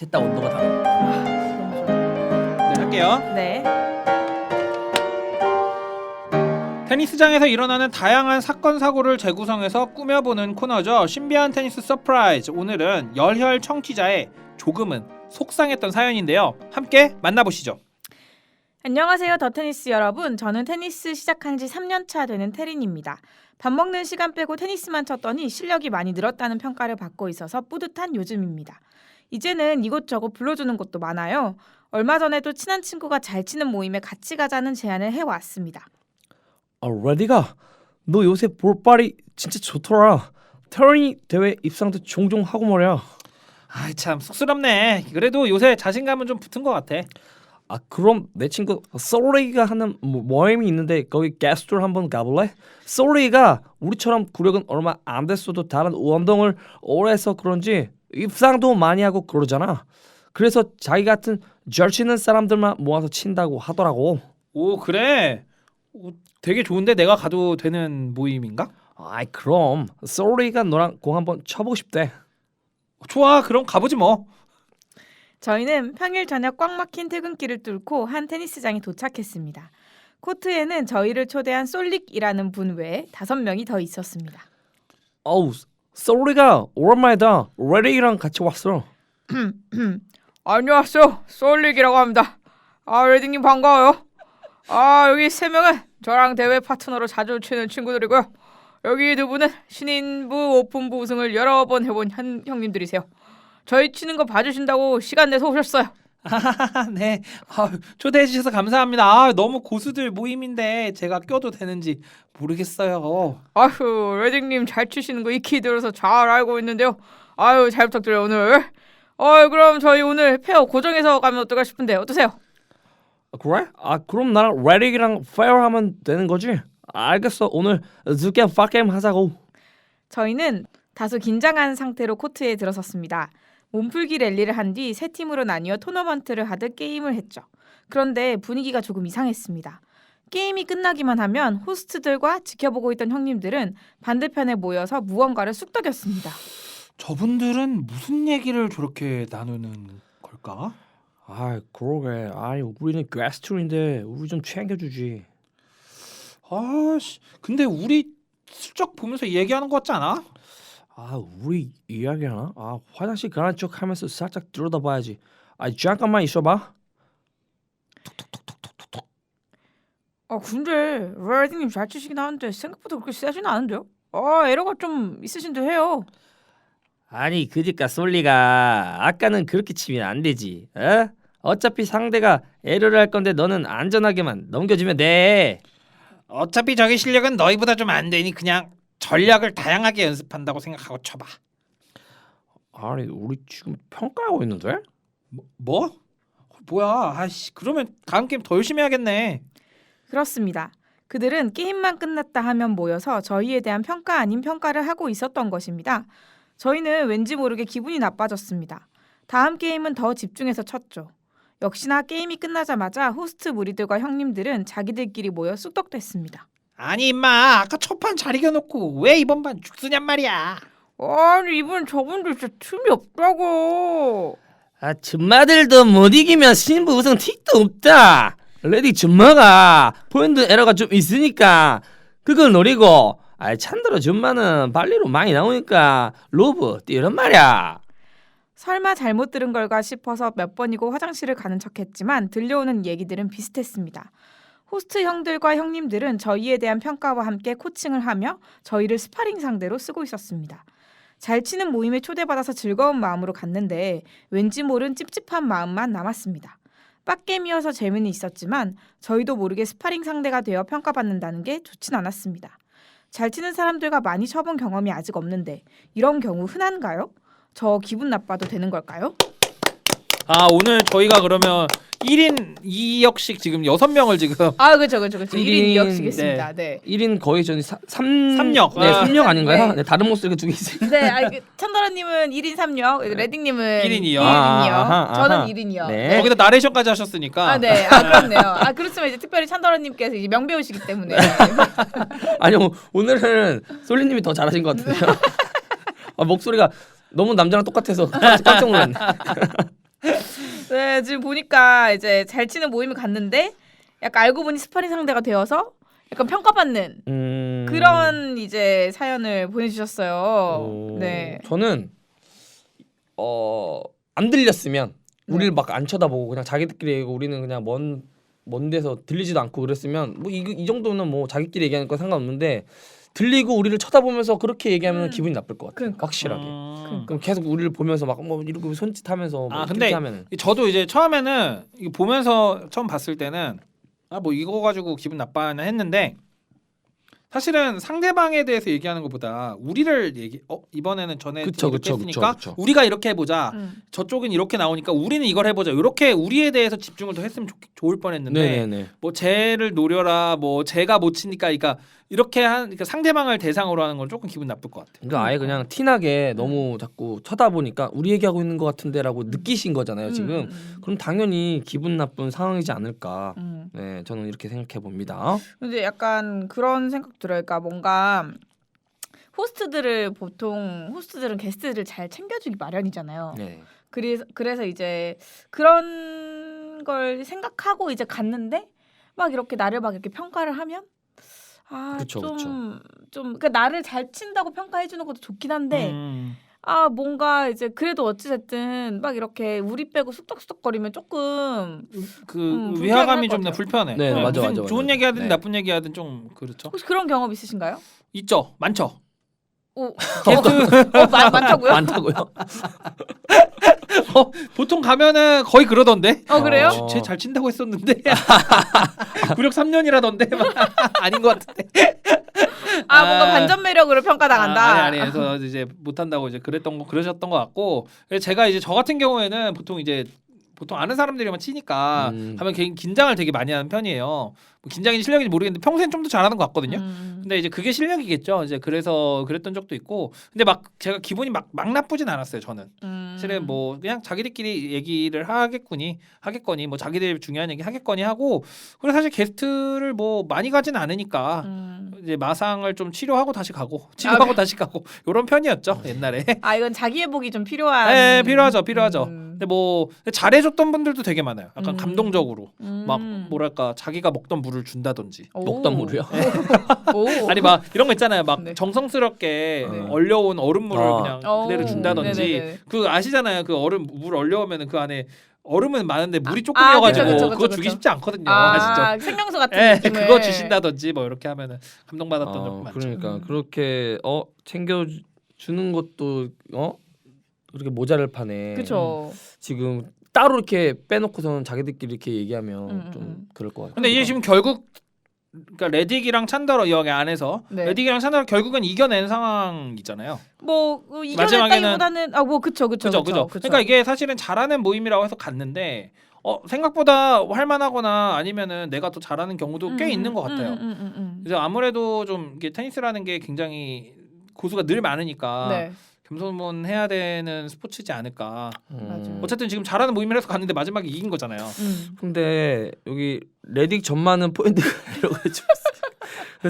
셋다 온도가 다르. 좋아. 네, 할게요. 네. 테니스장에서 일어나는 다양한 사건 사고를 재구성해서 꾸며보는 코너죠. 신비한 테니스 서프라이즈. 오늘은 열혈 청취자의 조금은 속상했던 사연인데요. 함께 만나보시죠. 안녕하세요, 더 테니스 여러분. 저는 테니스 시작한 지 3년 차 되는 태린입니다. 밥 먹는 시간 빼고 테니스만 쳤더니 실력이 많이 늘었다는 평가를 받고 있어서 뿌듯한 요즘입니다. 이제는 이곳저곳 불러주는 곳도 많아요. 얼마 전에도 친한 친구가 잘 치는 모임에 같이 가자는 제안을 해왔습니다. 아 레디가 너 요새 볼빨이 진짜 좋더라. 테러니 대회 입상도 종종 하고 말이야. 아이 참 쑥스럽네. 그래도 요새 자신감은 좀 붙은 것 같아. 아 그럼 내 친구 소리가 하는 모- 모임이 있는데 거기 게스트로 한번 가볼래? 소리가 우리처럼 구력은 얼마 안 됐어도 다른 운동을 오래 해서 그런지 입상도 많이 하고 그러잖아. 그래서 자기 같은 절 치는 사람들만 모아서 친다고 하더라고. 오 그래. 오, 되게 좋은데 내가 가도 되는 모임인가? 아이 그럼 소리가 너랑 공 한번 쳐보고 싶대. 좋아 그럼 가보지 뭐. 저희는 평일 저녁 꽉 막힌 퇴근길을 뚫고 한 테니스장에 도착했습니다. 코트에는 저희를 초대한 솔릭이라는 분 외에 다섯 명이 더 있었습니다. 어우 소리가 오랜만이다. 레디랑 같이 왔어. 안녕하세요. 솔릭이라고 합니다. 아, 레딩님 반가워요. 아, 여기 세 명은 저랑 대회 파트너로 자주 치는 친구들이고요. 여기 두 분은 신인부 오픈부 우승을 여러 번 해본 현, 형님들이세요. 저희 치는 거 봐주신다고 시간 내서 오셨어요. 아, 네. 아, 초대해 주셔서 감사합니다. 아, 너무 고수들 모임인데 제가 껴도 되는지 모르겠어요. 아휴, 레딩님 잘 치시는 거 익히 들어서 잘 알고 있는데요. 아유, 잘 부탁드려요 오늘. 어, 그럼 저희 오늘 페어 고정해서 가면 어떨까 싶은데 어떠세요? 아, 그래? 아 그럼 나랑 레디랑 페어 하면 되는 거지? 알겠어. 오늘 두 게임 파 게임 하자고. 저희는 다소 긴장한 상태로 코트에 들어섰습니다. 몸풀기 랠리를 한 뒤 세 팀으로 나뉘어 토너먼트를 하듯 게임을 했죠. 그런데 분위기가 조금 이상했습니다. 게임이 끝나기만 하면 호스트들과 지켜보고 있던 형님들은 반대편에 모여서 무언가를 쑥덕였습니다. 저분들은 무슨 얘기를 저렇게 나누는 걸까? 아 그러게. 아니 우리는 게스트인데 우리 좀 챙겨주지. 아, 씨. 근데 우리 슬쩍 보면서 얘기하는 것 같지 않아? 아 우리 이야기하나? 아 화장실 가는 척 하면서 살짝 들여다봐야지. 아 잠깐만 있어봐. 아 근데 레딩님 잘 치시긴 하는데 생각보다 그렇게 세진 않은데요? 아 에러가 좀 있으신 듯 해요. 아니 그니까 솔리가 아까는 그렇게 치면 안 되지. 어? 어차피 상대가 에러를 할 건데 너는 안전하게만 넘겨주면 돼. 어차피 저기 실력은 너희보다 좀 안 되니 그냥 전략을 다양하게 연습한다고 생각하고 쳐봐. 아니 우리 지금 평가하고 있는데? 뭐? 뭐? 뭐야? 아씨, 그러면 다음 게임 더 열심히 해야겠네. 그렇습니다. 그들은 게임만 끝났다 하면 모여서 저희에 대한 평가 아닌 평가를 하고 있었던 것입니다. 저희는 왠지 모르게 기분이 나빠졌습니다. 다음 게임은 더 집중해서 쳤죠. 역시나 게임이 끝나자마자 호스트 무리들과 형님들은 자기들끼리 모여 쑥덕댔습니다. 아니 임마, 아까 첫 판 잘 이겨놓고 왜 이번 판 죽쓰냔 말이야. 아니 이번 저분들 진짜 틈이 없다고. 아 줌마들도 못 이기면 신부 우승 틱도 없다. 레디 줌마가 포인트 에러가 좀 있으니까 그걸 노리고 아 찬드로 줌마는 발리로 많이 나오니까 로브 뛰란 말이야. 설마 잘못 들은 걸까 싶어서 몇 번이고 화장실을 가는 척했지만 들려오는 얘기들은 비슷했습니다. 호스트 형들과 형님들은 저희에 대한 평가와 함께 코칭을 하며 저희를 스파링 상대로 쓰고 있었습니다. 잘 치는 모임에 초대받아서 즐거운 마음으로 갔는데 왠지 모른 찝찝한 마음만 남았습니다. 빡겜이어서 재미는 있었지만 저희도 모르게 스파링 상대가 되어 평가받는다는 게 좋진 않았습니다. 잘 치는 사람들과 많이 쳐본 경험이 아직 없는데 이런 경우 흔한가요? 저 기분 나빠도 되는 걸까요? 아 오늘 저희가 그러면 1인 2역씩 지금 6명을 지금 아 그렇죠 그렇죠 그렇죠. 1인 일인, 2역씩했습니다. 네. 1인 거의 전이 3 삼역. 네, 아. 3역 아닌가요? 네. 네. 다른 목소리가 두개 있어요. 네, 아, 그, 찬다라님은 1인 3역, 레딩님은 1인 2역. 1인이요. 아하, 아하. 저는 1인이요. 네. 거기다 나레이션까지 하셨으니까 아, 네. 아, 그렇네요. 아, 그렇지만 이제 특별히 찬다라님께서 이제 명배우시기 때문에. 아니요 오늘은 솔리님이 더 잘하신 것 같아요. 아, 목소리가 너무 남자랑 똑같아서 깜짝 놀랐네. 네, 지금 보니까 이제 잘 치는 모임을 갔는데 약간 알고 보니 스파링 상대가 되어서 약간 평가받는 음... 그런 이제 사연을 보내주셨어요. 어, 네. 저는 어 안 들렸으면 네. 우리를 막 안 쳐다보고 그냥 자기들끼리 얘기하고 우리는 그냥 먼, 먼 데서 들리지도 않고 그랬으면 뭐 이 이 정도는 뭐 자기끼리 얘기하는 건 상관없는데 들리고 우리를 쳐다보면서 그렇게 얘기하면 음. 기분이 나쁠 것 같아요. 그러니까. 확실하게. 음. 그럼 계속 우리를 보면서 막 뭐 이러고 손짓하면서 뭐 아, 이렇게 근데 하면은 저도 이제 처음에는 이거 보면서 처음 봤을 때는 아 뭐 이거 가지고 기분 나빠나 했는데 사실은 상대방에 대해서 얘기하는 것보다 우리를 얘기 어 이번에는 전에 그쵸, 이렇게 그쵸, 했으니까 그쵸, 그쵸. 우리가 이렇게 해보자 음. 저쪽은 이렇게 나오니까 우리는 이걸 해보자 이렇게 우리에 대해서 집중을 더 했으면 좋, 좋을 뻔했는데 네네네. 뭐 쟤를 노려라 뭐 쟤가 못 치니까 그러니까 이렇게 한 그러니까 상대방을 대상으로 하는 건 조금 기분 나쁠 것 같아. 그러니까 아예 그냥 티나게 너무 자꾸 쳐다보니까 우리 얘기하고 있는 것 같은데라고 느끼신 거잖아요 지금. 음, 음, 그럼 당연히 기분 나쁜 상황이지 않을까. 음. 네, 저는 이렇게 생각해 봅니다. 근데 약간 그런 생각 들어요. 그러니까 뭔가 호스트들을 보통 호스트들은 게스트들을 잘 챙겨주기 마련이잖아요. 네. 그래서 그래서 이제 그런 걸 생각하고 이제 갔는데 막 이렇게 나를 막 이렇게 평가를 하면 그쵸, 아좀 좀 그러니까 나를 잘 친다고 평가해 주는 것도 좋긴 한데 음. 아 뭔가 이제 그래도 어찌 됐든 막 이렇게 우리 빼고 쑥덕쑥덕거리면 조금 그 음, 위화감이 불편할 좀 같아요. 불편해. 네, 어, 맞아, 무슨 맞아, 좋은 맞아. 얘기하든 네. 나쁜 얘기하든 좀 그렇죠. 혹시 그런 경험 있으신가요? 있죠, 많죠. 오, 게스트 어, 많, 많다고요? 많다고요? 어, 보통 가면은 거의 그러던데. 어 그래요? 어. 쟤 잘 친다고 했었는데 구력 3년이라던데 아닌 것 같은데. 아 뭔가 아. 반전 매력으로 평가당한다. 아, 아니 아니 그래서 이제 못한다고 이제 그랬던 거 그러셨던 것 같고 그래서 제가 이제 저 같은 경우에는 보통 이제 보통 아는 사람들이만 치니까 음. 하면 개- 긴장을 되게 많이 하는 편이에요. 뭐 긴장인지 실력인지 모르겠는데 평소엔 좀 더 잘하는 것 같거든요. 음. 근데 이제 그게 실력이겠죠. 이제 그래서 그랬던 적도 있고 근데 막 제가 기분이 막, 막 나쁘진 않았어요. 저는 음. 사실은 뭐 그냥 자기들끼리 얘기를 하겠거니 하겠거니 뭐 자기들 중요한 얘기 하겠거니 하고 그리고 사실 게스트를 뭐 많이 가진 않으니까 음. 이제 마상을 좀 치료하고 다시 가고 치료하고 아, 다시 가고 이런 편이었죠 옛날에. 아 이건 자기 회복이 좀 필요한. 네, 필요하죠, 필요하죠. 음. 근데 뭐 잘해줬던 분들도 되게 많아요. 약간 음. 감동적으로 음. 막 뭐랄까 자기가 먹던 물을 준다든지. 오. 먹던 물이요? 오. 아니 막 이런 거 있잖아요. 막 네. 정성스럽게 네. 얼려온 얼음물을 아. 그냥 오. 그대로 준다든지. 네네네. 그 아시잖아요. 그 얼음 물 얼려오면은 그 안에 얼음은 많은데 물이 아, 조금이어가지고 그쵸, 그쵸, 그거 그쵸, 주기. 쉽지 않거든요. 아, 아시죠? 생명수 같은 예, 느낌을. 그거 주신다든지 뭐 이렇게 하면은 감동받았던 적 어, 많죠. 그러니까 음. 그렇게 어 챙겨 주- 주는 것도 어 그렇게 모자를 파네. 그쵸. 지금 따로 이렇게 빼놓고서는 자기들끼리 이렇게 얘기하면 음, 좀 음. 그럴 것 같아요. 근데 이게 지금 결국 그러니까 레딕이랑 찬더러 여기 안에서 네. 레딕이랑 찬더러 결국은 이겨낸 상황이잖아요. 뭐 어, 이겨냈다기보다는 아뭐 그쵸 그쵸 그죠, 그죠. 그러니까 이게 사실은 잘하는 모임이라고 해서 갔는데 어 생각보다 할만하거나 아니면은 내가 더 잘하는 경우도 꽤 있는 것 같아요. 음, 음, 음, 음. 그래서 아무래도 좀 이게 테니스라는 게 굉장히 고수가 늘 많으니까 네. 겸손해야 되는 스포츠지 않을까. 음. 어쨌든 지금 잘하는 모임을 해서 갔는데 마지막에 이긴 거잖아요. 음. 근데 여기 레딕 전만은 포인트가 이러고 있죠.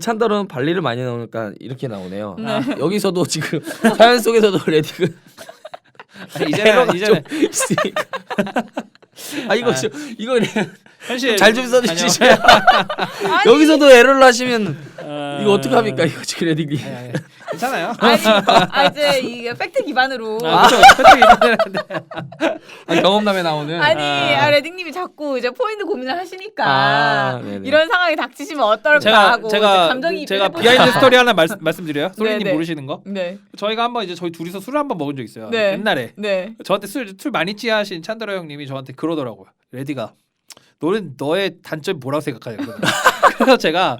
찬더는 발리를 많이 나오니까 이렇게 나오네요. 네. 아, 여기서도 지금 사연 속에서도 레딕은 아니, 이제는 이제는 있으니까. 아 이거 아. 좀- 이거 현실 잘좀 써주시죠. 여기서도 에러를 하시면 어... 이거 어떡 합니까 이거 지금 레딕이. 아니, 아니, 괜찮아요. 아니 아 이제 이게 팩트 기반으로 아, 그렇죠. 솔직히 아, 경험담에 나오는. 아니 아. 아, 레딩님이 자꾸 이제 포인트 고민을 하시니까 아, 네네. 이런 상황이 닥치시면 어떨까 제가 하고 제가 감정이 제가 비하인드 스토리 하나 말, 말씀드려요. 솔리님 네네. 모르시는 거. 네, 저희가 한번 이제 저희 둘이서 술을 한번 먹은 적 있어요. 네. 옛날에 네. 저한테 술, 술 많이 취하신 찬드라 형님이 저한테 그러더라고요. 레디가 너는 너의 단점이 뭐라고 생각하냐. 그래서 제가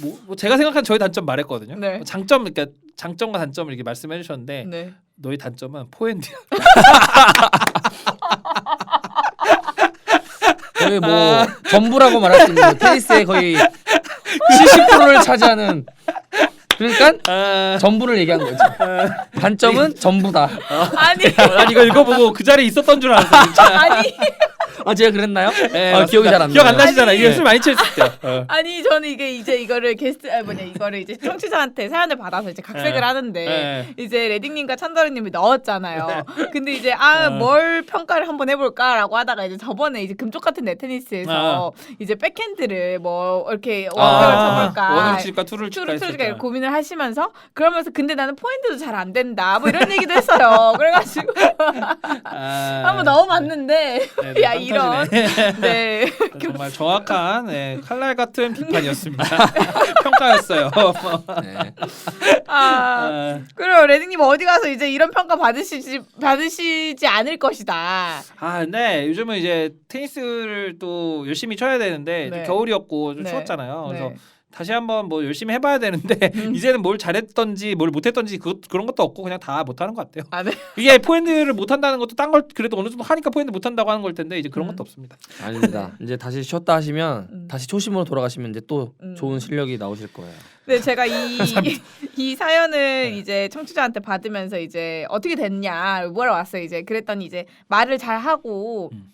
뭐, 뭐 제가 생각한 저의 단점 말했거든요. 네. 뭐 장점 그러니까 장점과 단점을 이렇게 말씀해 주셨는데 네. 너의 단점은 포핸드야. 거의 뭐 전부라고 말할 수 있는 테니스의 거의 70%를 차지하는 그러니까 아, 전부를 얘기한 거죠. 단점은 전부다. 아니 난 이거 읽어보고 그 자리에 있었던 줄 알았어 진짜. 아니 아 제가 그랬나요? 네, 아, 기억이. 잘 안 나요. 기억 안 나시잖아요. 아니. 이게 술 많이 취했을 때. 어. 아니 저는 이게 이제 이거를 게스트 아 뭐냐 이거를 이제 청취자한테 사연을 받아서 이제 각색을 네. 하는데 네. 이제 레딩님과 찬다루님이 넣었잖아요. 근데 이제 아 어. 뭘 평가를 한번 해볼까라고 하다가 이제 저번에 이제 금쪽 같은 네테니스에서 이제 백핸드를 뭐 이렇게 원을 쳐볼까 칠까 투를 칠까 투를. 이렇게 고민을 하시면서 그러면서 근데 나는 포인트도 잘 안 된다 뭐 이런 얘기도 했어요. 그래가지고 아, 한번 넣어봤는데 네, 네, 야빵 이런. 네 정말 정확한 네, 칼날 같은 비판이었습니다. 평가였어요. 네. 아. 아, 그래요 레딩님 어디 가서 이제 이런 평가 받으시지 받으시지 않을 것이다. 아, 근데 요즘은 이제 테니스를 또 열심히 쳐야 되는데 좀 네. 겨울이었고 좀 네. 추웠잖아요. 그래서 네. 다시 한번 뭐 열심히 해봐야 되는데 음. 이제는 뭘 잘했던지 뭘 못했던지 그, 그런 것도 없고 그냥 다 못하는 것 같아요. 아 네. 이게 포핸드를 못한다는 것도 딴 걸 그래도 어느 정도 하니까 포핸드 못한다고 하는 걸 텐데 이제 그런 음. 것도 없습니다. 아닙니다. 이제 다시 쉬었다 하시면 음. 다시 초심으로 돌아가시면 이제 또 음. 좋은 실력이 나오실 거예요. 네, 제가 이, 이 사연을 이제 청취자한테 받으면서 이제 어떻게 됐냐 물어봤어요. 이제 그랬더니 이제 말을 잘 하고 음.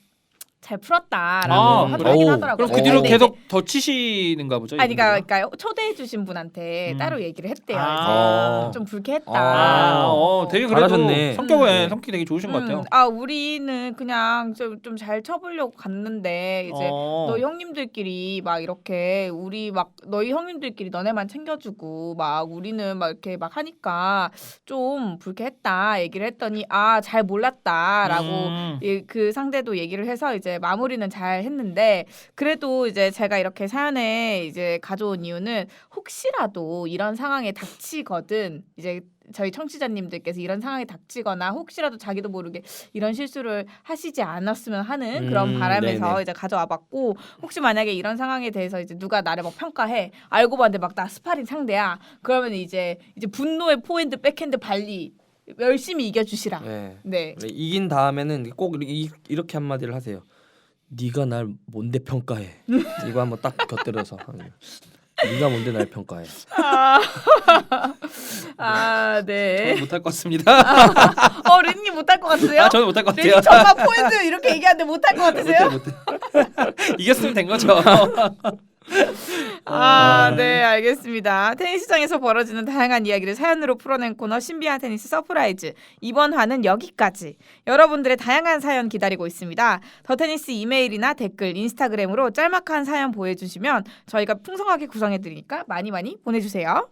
잘 풀었다라고 아, 하긴 그래요? 하더라고요. 그럼 그 어. 뒤로 근데 계속 더 치시는가 보죠. 아니? 그러니까, 그러니까 초대해 주신 분한테 음. 따로 얘기를 했대요. 아. 이제 좀 불쾌했다. 아, 어, 되게 그래도 잘하셨네. 성격은 음. 성격이 되게 좋으신 것 음, 같아요. 아 우리는 그냥 좀좀잘 쳐보려고 갔는데 이제 어. 너 형님들끼리 막 이렇게 우리 막 너희 형님들끼리 너네만 챙겨주고 막 우리는 막 이렇게 막 하니까 좀 불쾌했다 얘기를 했더니 아 잘 몰랐다라고 음. 예, 그 상대도 얘기를 해서 이제 마무리는 잘 했는데 그래도 이제 제가 이렇게 사연에 이제 가져온 이유는 혹시라도 이런 상황에 닥치거든 이제 저희 청취자님들께서 이런 상황에 닥치거나 혹시라도 자기도 모르게 이런 실수를 하시지 않았으면 하는 그런 음, 바람에서 네네. 이제 가져와 봤고 혹시 만약에 이런 상황에 대해서 이제 누가 나를 막 평가해 알고 봤는데 막 나 스파링 상대야 그러면 이제 이제 분노의 포핸드 백핸드 발리 열심히 이겨주시라. 네. 네. 네, 이긴 다음에는 꼭 이- 이렇게 한마디를 하세요. 네가 날 뭔데 평가해. 이거 한번 딱 곁들여서. 네가 뭔데 날 평가해. 아, 아 네. 못할 것 같습니다. 어 렌님 못할 것 같으세요? 아, 저는 못할 것 같아요. 저가 포인트 이렇게 얘기하는데 못할 것 같으세요? 이겼으면 된 거죠. 아, 네, 알겠습니다. 테니스장에서 벌어지는 다양한 이야기를 사연으로 풀어낸 코너 신비한 테니스 서프라이즈. 이번 화는 여기까지. 여러분들의 다양한 사연 기다리고 있습니다. 더 테니스 이메일이나 댓글, 인스타그램으로 짤막한 사연 보내주시면 저희가 풍성하게 구성해드리니까 많이 많이 보내주세요.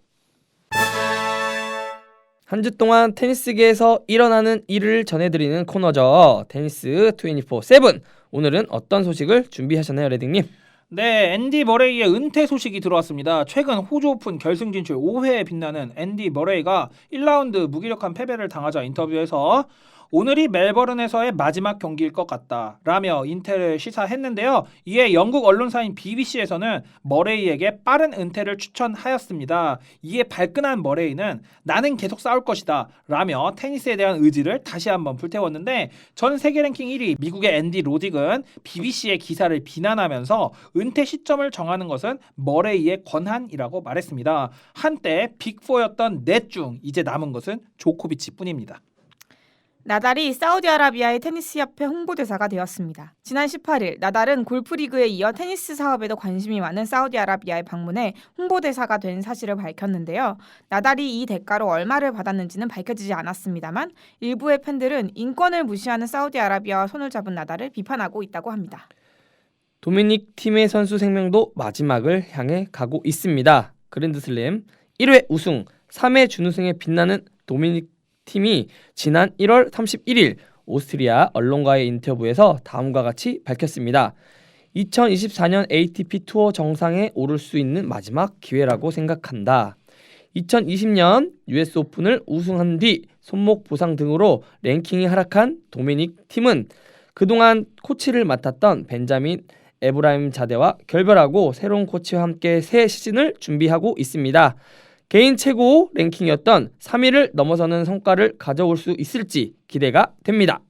한 주 동안 테니스계에서 일어나는 일을 전해드리는 코너죠. 테니스 24/7. 오늘은 어떤 소식을 준비하셨나요, 레딩님? 네, 앤디 머레이의 은퇴 소식이 들어왔습니다. 최근 호주 오픈 결승 진출 5회에 빛나는 앤디 머레이가 1라운드 무기력한 패배를 당하자 인터뷰에서 오늘이 멜버른에서의 마지막 경기일 것 같다 라며 인퇴를 시사했는데요. 이에 영국 언론사인 BBC에서는 머레이에게 빠른 은퇴를 추천하였습니다. 이에 발끈한 머레이는 나는 계속 싸울 것이다 라며 테니스에 대한 의지를 다시 한번 불태웠는데 전 세계 랭킹 1위 미국의 앤디 로딕은 BBC의 기사를 비난하면서 은퇴 시점을 정하는 것은 머레이의 권한이라고 말했습니다. 한때 빅4였던 넷 중 이제 남은 것은 조코비치 뿐입니다. 나달이 사우디아라비아의 테니스 협회 홍보대사가 되었습니다. 지난 18일 나달은 골프리그에 이어 테니스 사업에도 관심이 많은 사우디아라비아에 방문해 홍보대사가 된 사실을 밝혔는데요. 나달이 이 대가로 얼마를 받았는지는 밝혀지지 않았습니다만 일부의 팬들은 인권을 무시하는 사우디아라비아와 손을 잡은 나달을 비판하고 있다고 합니다. 도미닉 팀의 선수 생명도 마지막을 향해 가고 있습니다. 그랜드슬램 1회 우승, 3회 준우승에 빛나는 도미닉 팀이 지난 1월 31일 오스트리아 언론과의 인터뷰에서 다음과 같이 밝혔습니다. 2024년 ATP 투어 정상에 오를 수 있는 마지막 기회라고 생각한다. 2020년 US 오픈을 우승한 뒤 손목 부상 등으로 랭킹이 하락한 도미닉 팀은 그동안 코치를 맡았던 벤자민 에브라임 자대와 결별하고 새로운 코치와 함께 새 시즌을 준비하고 있습니다. 개인 최고 랭킹이었던 3위를 넘어서는 성과를 가져올 수 있을지 기대가 됩니다.